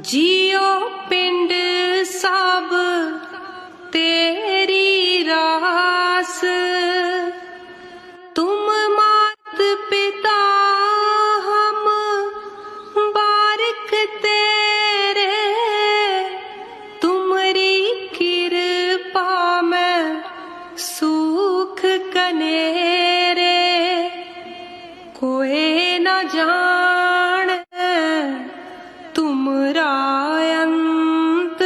JIO ਪਿੰਡ ਸਭ, ਤੇਰੀ ਰਾਸ। ਤੁਮ ਮਾਤ ਪਿਤਾ ਹਮ, ਬਾਰਕ ਤੇਰੇ। ਤੁਮਰੀ ਕਿਰਪਾ ਮੈਂ ਸੁਖ ਕਨੇਰੇ। ਕੋਏ ਨਾ ਜਾਣ ਅੰਤ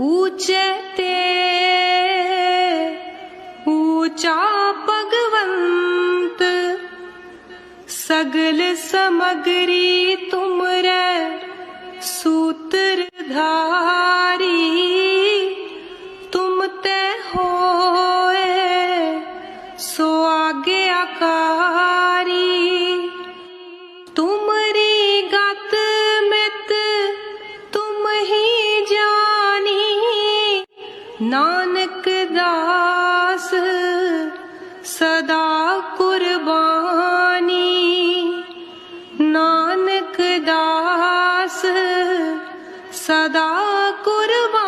ਊਚੇ ਤੇ ਊਚਾ ਭਗਵੰਤ, ਸਗਲ ਸਮਗਰੀ ਤੁਮਰੇ ਸੂਤਰ ਧਾਰੀ, ਤੁਮ ਤੇ ਹੋਏ ਸੋ ਆਗਿਆਕਾਰੀ नानक दास सदा कुर्बानी। नानक दास सदा कुर्बानी।